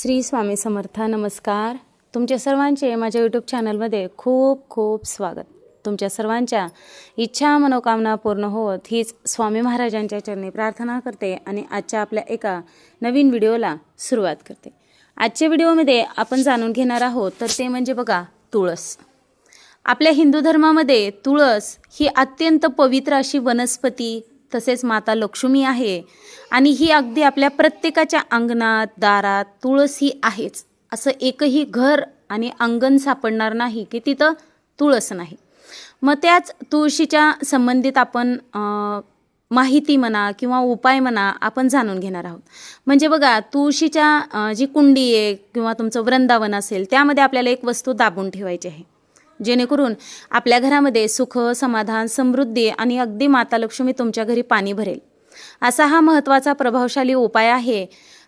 श्री स्वामी समर्थ नमस्कार. तुमच्या सर्वांचे माझ्या यूट्यूब चॅनलमध्ये खूप खूप स्वागत. तुमच्या सर्वांच्या इच्छा मनोकामना पूर्ण होत हीच स्वामी महाराजांच्या चरणी प्रार्थना करते आणि आजच्या आपल्या एका नवीन व्हिडिओला सुरुवात करते. आजच्या व्हिडिओमध्ये आपण जाणून घेणार आहोत तर ते म्हणजे बघा तुळस. आपल्या हिंदू धर्मामध्ये तुळस ही अत्यंत पवित्र अशी वनस्पती तसेच माता लक्ष्मी आहे. आणि ही अगदी आपल्या प्रत्येकाच्या अंगणात दारात तुळस ही आहेच. असं एकही घर आणि अंगण सापडणार नाही की तिथं तुळस नाही. मग त्याच तुळशीच्या संबंधित आपण माहिती म्हणा किंवा उपाय म्हणा आपण जाणून घेणार आहोत. म्हणजे बघा तुळशीच्या जी कुंडी आहे किंवा तुमचं वृंदावन असेल त्यामध्ये आपल्याला एक वस्तू दाबून ठेवायची आहे. जेणेकरून आपल्या घरामध्ये सुख समाधान समृद्धी आणि अगदी माता लक्ष्मी तुमच्या घरी पाणी भरेल. असा हा महत्त्वाचा प्रभावशाली उपाय आहे.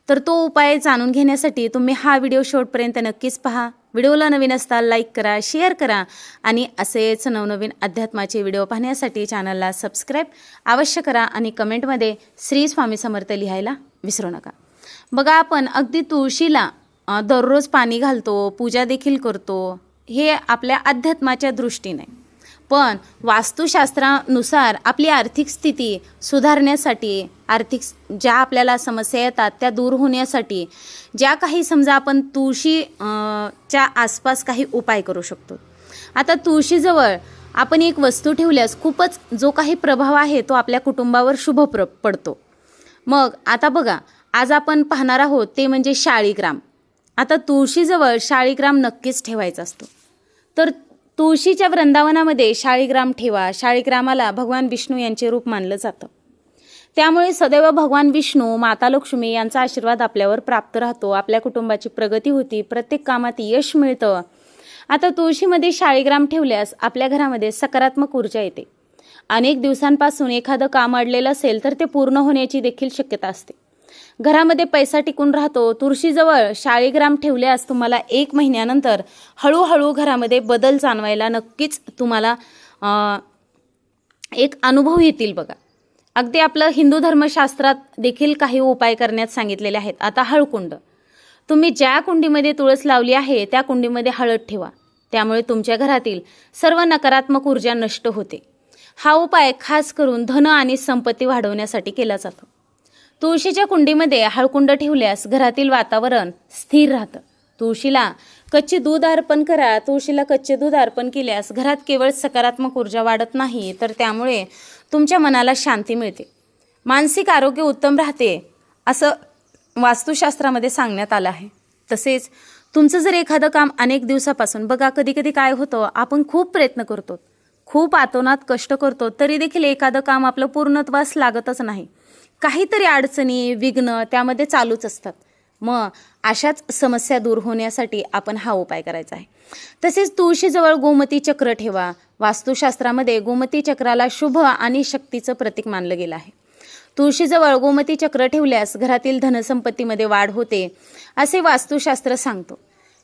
तर तो उपाय जाणून घेण्यासाठी तुम्ही हा व्हिडिओ शेवटपर्यंत नक्कीच पहा. व्हिडिओला नवीन असता लाईक करा शेअर करा आणि असेच नवनवीन अध्यात्माचे व्हिडिओ पाहण्यासाठी चॅनलला सबस्क्राईब अवश्य करा आणि कमेंटमध्ये श्री स्वामी समर्थ लिहायला विसरू नका. बघा आपण अगदी तुळशीला दररोज पाणी घालतो पूजा देखील करतो. हे आपल्या अध्यात्माच्या दृष्टीने. पण वास्तुशास्त्रानुसार आपली आर्थिक स्थिती सुधारण्यासाठी आर्थिक ज्या आपल्याला समस्या येतात त्या दूर होण्यासाठी ज्या काही समजा आपण तुळशी च्या आसपास काही उपाय करू शकतो. आता तुळशीजवळ आपण एक वस्तू ठेवल्यास खूपच जो काही प्रभाव आहे तो आपल्या कुटुंबावर शुभ प्र पडतो. मग आता बघा आज आपण पाहणार आहोत ते म्हणजे शाळीग्राम. आता तुळशीजवळ शाळीग्राम नक्कीच ठेवायचा असतो. तर तुळशीच्या वृंदावनामध्ये शाळीग्राम ठेवा. शाळीग्रामाला भगवान विष्णू यांचे रूप मानलं जातं. त्यामुळे सदैव भगवान विष्णू माता लक्ष्मी यांचा आशीर्वाद आपल्यावर प्राप्त राहतो. आपल्या कुटुंबाची प्रगती होती प्रत्येक कामात यश मिळतं. आता तुळशीमध्ये शाळीग्राम ठेवल्यास आपल्या घरामध्ये सकारात्मक ऊर्जा येते. अनेक दिवसांपासून एखादं काम अडलेलं असेल तर ते पूर्ण होण्याची देखील शक्यता असते. घरामध्ये पैसा टिकून राहतो तुळशीजवळ शाळीग्राम ठेवल्यास तुम्हाला एक महिन्यानंतर हळूहळू घरामध्ये बदल जाणवायला नक्कीच तुम्हाला एक अनुभव येतील बघा. अगदी आपलं हिंदू धर्मशास्त्रात देखील काही उपाय करण्यात सांगितलेले आहेत. आता हळकुंड. तुम्ही ज्या कुंडीमध्ये तुळस लावली आहे त्या कुंडीमध्ये हळद ठेवा. त्यामुळे तुमच्या घरातील सर्व नकारात्मक ऊर्जा नष्ट होते. हा उपाय खास करून धन आणि संपत्ती वाढवण्यासाठी केला जातो. तुळशीच्या कुंडीमध्ये हळकुंड ठेवल्यास घरातील वातावरण स्थिर राहतं. तुळशीला कच्चे दूध अर्पण करा. तुळशीला कच्चे दूध अर्पण केल्यास घरात केवळ सकारात्मक ऊर्जा वाढत नाही तर त्यामुळे तुमच्या मनाला शांती मिळते. मानसिक आरोग्य उत्तम राहते असं वास्तुशास्त्रामध्ये सांगण्यात आलं आहे. तसेच तुमचं जर एखादं काम अनेक दिवसापासून बघा कधी कधी काय होतं आपण खूप प्रयत्न करतो. खूप आतोनात कष्ट करतो तरी देखील एखादं काम आपलं पूर्णत्वास लागतच नाही. काहीतरी अडचणी विघ्न त्यामध्ये चालूच असतात. मग अशाच समस्या दूर होण्यासाठी आपण हा उपाय करायचा आहे. तसेच तुळशीजवळ गोमती चक्र ठेवा. वास्तुशास्त्रामध्ये गोमती चक्राला शुभ आणि शक्तीचं प्रतीक मानलं गेलं आहे. तुळशीजवळ गोमती चक्र ठेवल्यास घरातील धनसंपत्तीमध्ये वाढ होते असे वास्तुशास्त्र सांगतो.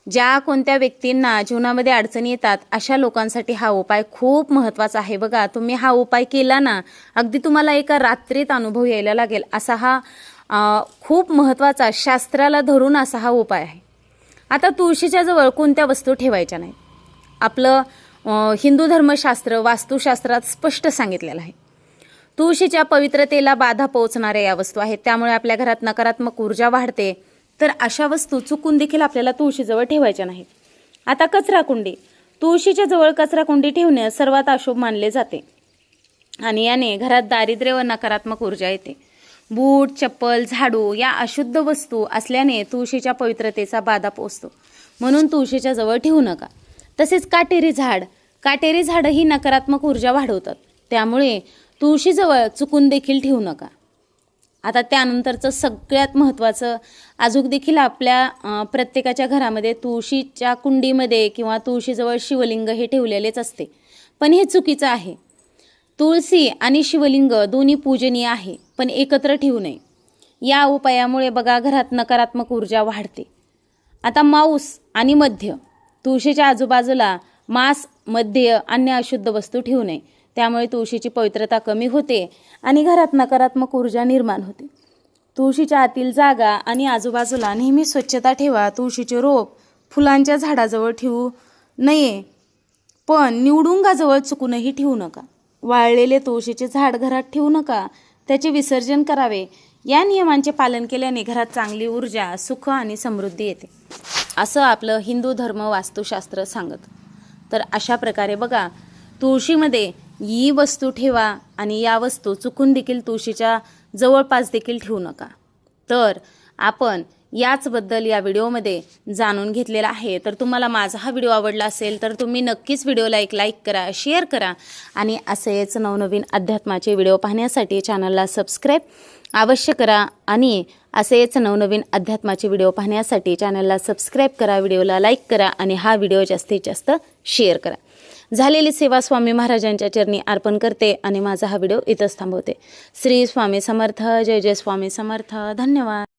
ज्या कोणत्या व्यक्तींना जीवनामध्ये अडचणी येतात अशा लोकांसाठी हा उपाय खूप महत्त्वाचा आहे. बघा तुम्ही हा उपाय केला ना अगदी तुम्हाला एका रात्रीत अनुभव यायला लागेल. असा हा खूप महत्त्वाचा शास्त्राला धरून असा हा उपाय आहे. आता तुळशीच्या जवळ कोणत्या वस्तू ठेवायच्या नाहीत? आपलं हिंदू धर्मशास्त्र वास्तुशास्त्रात स्पष्ट सांगितलेलं आहे. तुळशीच्या पवित्रतेला बाधा पोहोचणाऱ्या या वस्तू आहेत. त्यामुळे आपल्या घरात नकारात्मक ऊर्जा वाढते. तर अशा वस्तू चुकून देखील आपल्याला तुळशीजवळ ठेवायच्या नाहीत. आता कचरा कुंडी. तुळशीच्या जवळ कचरा कुंडी सर्वात अशुभ मानले जाते. आणि याने घरात दारिद्र्य व नकारात्मक ऊर्जा येते. बूट चप्पल झाडू या अशुद्ध वस्तू असल्याने तुळशीच्या पवित्रतेचा बाधा पोचतो. म्हणून तुळशीच्या जवळ ठेवू नका. तसेच काटेरी झाड. काटेरी झाडं ही नकारात्मक ऊर्जा वाढवतात. त्यामुळे तुळशीजवळ चुकून देखील ठेवू नका. आता त्यानंतरचं सगळ्यात महत्त्वाचं अजून देखील आपल्या प्रत्येकाच्या घरामध्ये तुळशीच्या कुंडीमध्ये किंवा तुळशीजवळ शिवलिंग हे ठेवलेलेच असते. पण हे चुकीचं आहे. तुळशी आणि शिवलिंग दोन्ही पूजनीय आहे पण एकत्र ठेवू नये. या उपायामुळे बघा घरात नकारात्मक ऊर्जा वाढते. आता मांस आणि मध्य तुळशीच्या आजूबाजूला मांस मध्य अन्य अशुद्ध वस्तू ठेवू नये. त्यामुळे तुळशीची पवित्रता कमी होते आणि घरात नकारात्मक ऊर्जा निर्माण होते. तुळशीच्या आतील जागा आणि आजूबाजूला नेहमी स्वच्छता ठेवा तुळशीचे रोप फुलांच्या झाडाजवळ ठेवू नये पण निवडुंगाजवळ चुकूनही ठेवू नका. वाळलेले तुळशीचे झाड घरात ठेवू नका त्याचे विसर्जन करावे. या नियमांचे पालन केल्याने घरात चांगली ऊर्जा सुख आणि समृद्धी येते. असं आपलं हिंदू धर्म वास्तुशास्त्र सांगत. तर अशा प्रकारे बघा तुळशीमध्ये ही वस्तू ठेवा आणि या वस्तू चुकून देखील तुळशीच्या जवळपास देखील ठेवू नका. तर आपण याचबद्दल या व्हिडिओमध्ये जाणून घेतलेला आहे. तर तुम्हाला माझा हा व्हिडिओ आवडला असेल तर तुम्ही नक्कीच व्हिडिओला एक लाईक करा शेअर करा आणि असेच नवनवीन अध्यात्माचे व्हिडिओ पाहण्यासाठी चॅनलला सबस्क्राईब अवश्य करा आणि असेच नवनवीन अध्यात्माचे व्हिडिओ पाहण्यासाठी चॅनलला सबस्क्राईब करा व्हिडिओला लाईक करा आणि हा व्हिडिओ जास्तीत जास्त शेअर करा. झालेली सेवा स्वामी महाराजांच्या चरणी अर्पण करते आणि माझा हा व्हिडिओ इथंच थांबवते. श्री स्वामी समर्थ जय जय स्वामी समर्थ धन्यवाद.